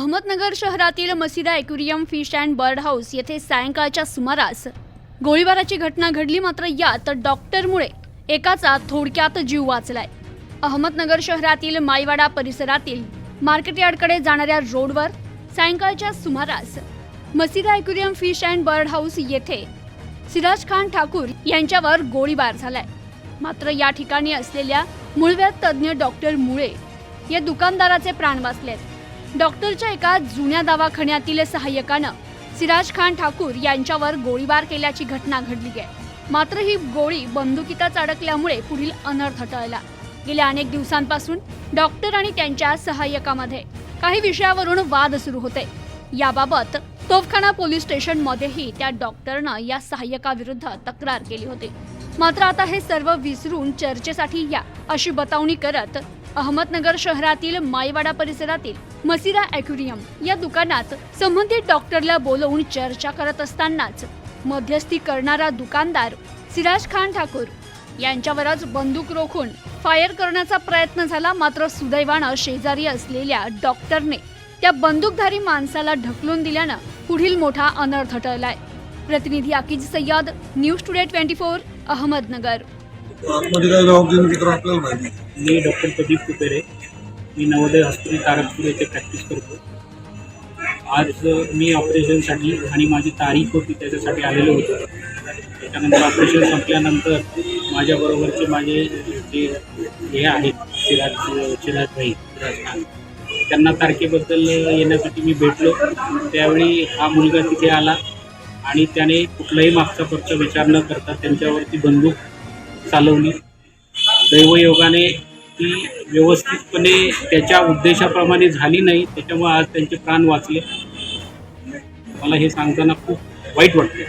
अहमदनगर शहरातील Masida aquarium fish and bird house येथे सायंकाळच्या सुमारास गोळीबाराची घटना घडली मात्र यात डॉक्टरमुळे एकाचा थोडक्यात जीव वाचलाय. अहमदनगर शहरातील माईवाडा परिसरातील मार्केटयार्डकडे जाणाऱ्या रोडवर सायंकाळच्या सुमारास Masida aquarium fish and bird house येथे सिराज खान ठाकूर यांच्यावर गोळीबार झालाय. मात्र या ठिकाणी असलेल्या मूळव्याध तज्ज्ञ डॉक्टर मुळे या दुकानदाराचे प्राण वाचलेत. डॉक्टरच्या एका जुन्या दवाखान्यातील सहाय्यकानं सिराज खान ठाकूर यांच्यावर गोळीबार केल्याची घटना घडली आहे. मात्र ही गोळी बंदुकीतच अडकल्यामुळे पुढील अनर्थ टळला. गेल्या अनेक दिवसांपासून डॉक्टर आणि त्यांच्या सहाय्यकामध्ये काही विषयावरून वाद सुरू होते. याबाबत तोफखाना पोलीस स्टेशनमध्येही त्या डॉक्टरनं या सहाय्यकाविरुद्ध तक्रार केली होती. मात्र आता हे सर्व विसरून चर्चेसाठी या अशी बतावणी करत अहमदनगर शहरातील माईवाडा परिसरातील मसिरा अॅक्युरियम या दुकानात संबंधित डॉक्टरला बोलवून चर्चा करत असतानाच मध्यस्थी करणारा दुकानदार सिराज खान ठाकूर यांच्यावरच बंदूक रोखून फायर करण्याचा प्रयत्न झाला. मात्र सुदैवानं शेजारी असलेल्या डॉक्टरने त्या बंदूकधारी माणसाला ढकलून दिल्यानं पुढील मोठा अनर्थ टळलाय. प्रतिनिधी Akeez Sayyed news today twenty four Ahmednagar. आतमध्ये काय जबाब मित्र आपल्याला माहिती मी डॉक्टर प्रदीप कुपेरे. मी नवोदय हॉस्पिटल तारकपूर येथे प्रॅक्टिस करतो. आज मी ऑपरेशनसाठी आणि माझी तारीख होती त्याच्यासाठी आलेलो होतो. त्याच्यानंतर ऑपरेशन संपल्यानंतर माझ्याबरोबरचे माझे जे हे आहेत चिराज चिराज भाई चिराज खान त्यांना तारखेबद्दल येण्यासाठी मी भेटलो. त्यावेळी हा मुलगा तिथे आला आणि त्याने कुठलाही मागचा पक्ष विचार न करता त्यांच्यावरती बंदूक चालवली. दैवयोगाने ती व्यवस्थितपणे त्याच्या उद्देशाप्रमाणे झाली नाही त्याच्यामुळे आज त्यांचे प्राण वाचले. मला हे सांगताना खूप वाईट वाटते